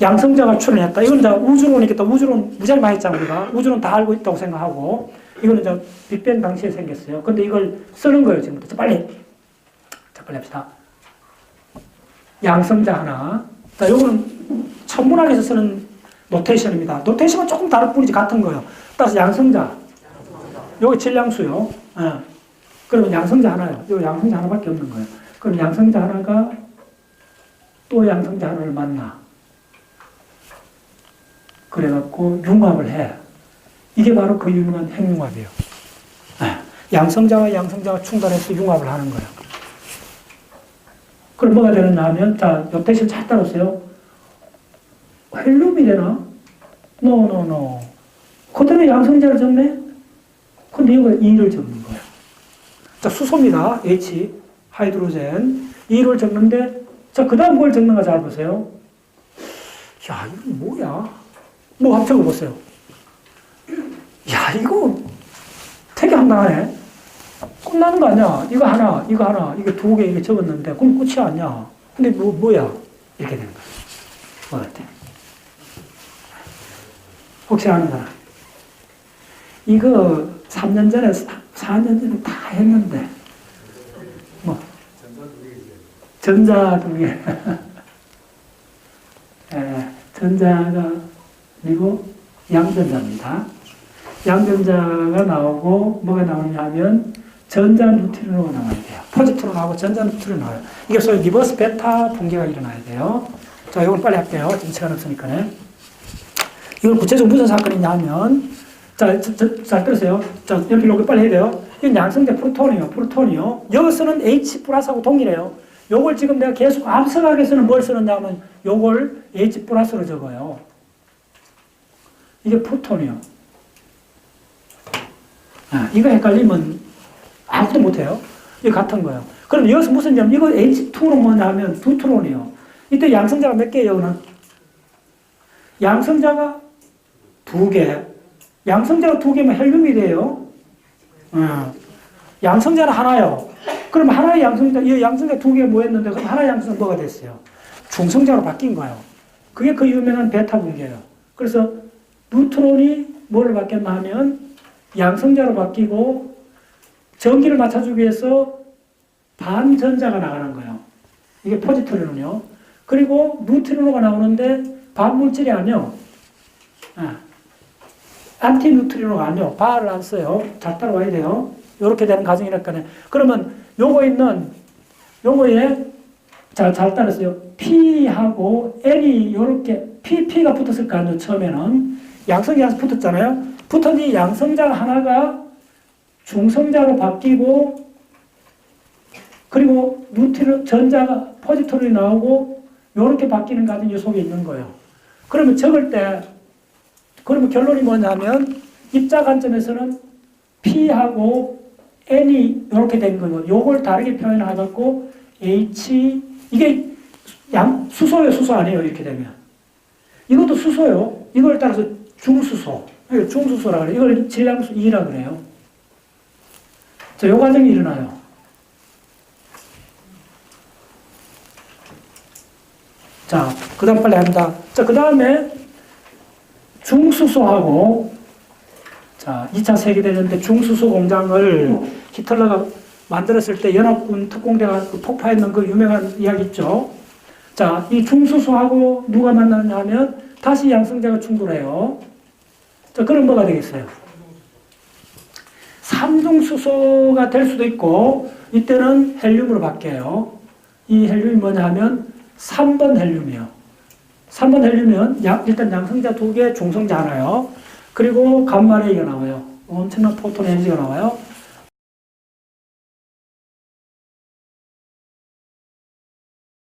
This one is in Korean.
양성자가 출현했다. 이건 이제 우주론이겠다. 우주론 무지하게 많이 했잖아, 우리가. 우주론 다 알고 있다고 생각하고. 이거는 이제 빅뱅 당시에 생겼어요. 근데 이걸 쓰는 거예요, 지금부터. 자, 빨리. 자, 빨리 합시다. 양성자 하나. 자, 요거는 천문학에서 쓰는 노테이션입니다. 노테이션은 조금 다를 뿐이지 같은 거예요. 따라서 양성자. 요게 질량수요. 예. 그러면 양성자 하나요. 요 양성자 하나밖에 없는 거예요. 그럼 양성자 하나가 또 양성자 하나를 만나. 그래갖고 융합을 해. 이게 바로 그 유명한 핵융합이에요. 예. 양성자와 양성자가 충돌해서 융합을 하는 거예요. 그럼 뭐가 되느냐 하면, 자, 옆대신 잘 따라오세요. 헬륨이 되나? 노, 노, 노. 그대로 양성자를 적네? 근데 이거 2를 적는 거예요. 자, 수소입니다. H, 하이드로젠. 2를 적는데, 자, 그 다음 뭘 적는가 잘 보세요. 야, 이거 뭐야? 뭐 한번 적어보세요. 야, 이거 되게 황당하네. 끝나는 거 아니야? 이거 하나, 이거 하나, 이거 두 개, 이게 적었는데, 그럼 끝이 아니야. 근데 뭐, 뭐야? 이렇게 되는 거야. 뭐 같아? 혹시 아는 사람? 이거 3년 전에, 4년 전에 다 했는데, 뭐, 전자 두 개. 에, 전자가 그리고 양전자입니다. 양전자가 나오고 뭐가 나오냐 하면 전자 뉴트리노가 나와야 돼요. 포지트로 나오고 전자 뉴트리노 나와요. 이게 소위 리버스 베타 붕괴가 일어나야 돼요. 자, 이건 빨리 할게요. 지금 시간 없으니까요. 이건 구체적으로 무슨 사건이냐 하면 자, 저, 저, 잘 들으세요. 자, 연필 녹이 빨리 해야 돼요. 이건 양성제 프로톤이요. 프로톤이요. 여기서는 H 플러스하고 동일해요. 요걸 지금 내가 계속 암석학에서는 뭘 쓰느냐 하면 요걸 H 플러스로 적어요. 이게 프로톤이요. 아, 이거 헷갈리면 아무것도 못해요. 이거 같은 거예요. 그럼 여기서 무슨 점, 이거 H2는 뭐냐 하면 두트론이요. 이때 양성자가 몇 개예요, 여기는? 양성자가 두 개. 양성자가 두 개면 헬륨이 돼요. 어. 양성자는 하나요. 그럼 하나의 양성자, 이 양성자 두 개 모였는데, 그럼 하나의 양성자 뭐가 됐어요? 중성자로 바뀐 거예요. 그게 그 유명한 베타 분계예요. 그래서 뉴트론이 뭘 바뀌었나 하면 양성자로 바뀌고 전기를 맞춰주기 위해서 반전자가 나가는 거예요. 이게 포지트론이요. 그리고 뉴트리노가 나오는데 반물질이 아니요. 아, 안티 뉴트리노가 아니요. 바를 안 써요. 잘 따라와야 돼요. 이렇게 되는 과정이랄까요. 그러면 요거 있는 요거에 자, 잘 따랐어요. P하고 N이 요렇게 P, P가 붙었을 거 아니에요. 처음에는 양성이 양성 붙었잖아요. 붙은 이 양성자 하나가 중성자로 바뀌고 그리고 뉴트론 전자가 포지트론이 나오고 요렇게 바뀌는 과정이 요 속에 있는 거예요. 그러면 적을 때 그러면 결론이 뭐냐면 입자 관점에서는 P하고 N이 이렇게 된 거예요. 요걸 다르게 표현하고 H 이게 양 수소예요, 수소 아니에요. 이렇게 되면 이것도 수소요. 이걸 따라서 중수소, 중수소라 그래요. 이걸 질량수 2라 그래요. 자, 요 과정이 일어나요. 자, 그 다음 빨리 합니다. 자, 그 다음에 중수소하고 자, 2차 세계대전 때 중수소 공장을 히틀러가 만들었을 때 연합군 특공대가 그 폭파했는 그 유명한 이야기 있죠. 자, 이 중수소하고 누가 만나느냐 하면 다시 양성자가 충돌해요. 자, 그럼 뭐가 되겠어요? 삼중수소가 될 수도 있고, 이때는 헬륨으로 바뀌어요. 이 헬륨이 뭐냐 하면 3번 헬륨이에요. 3번 헬륨은 양- 일단 양성자 두 개, 중성자 하나요. 그리고 감마레이가 나와요. 엄청난 포톤 에너지가 나와요.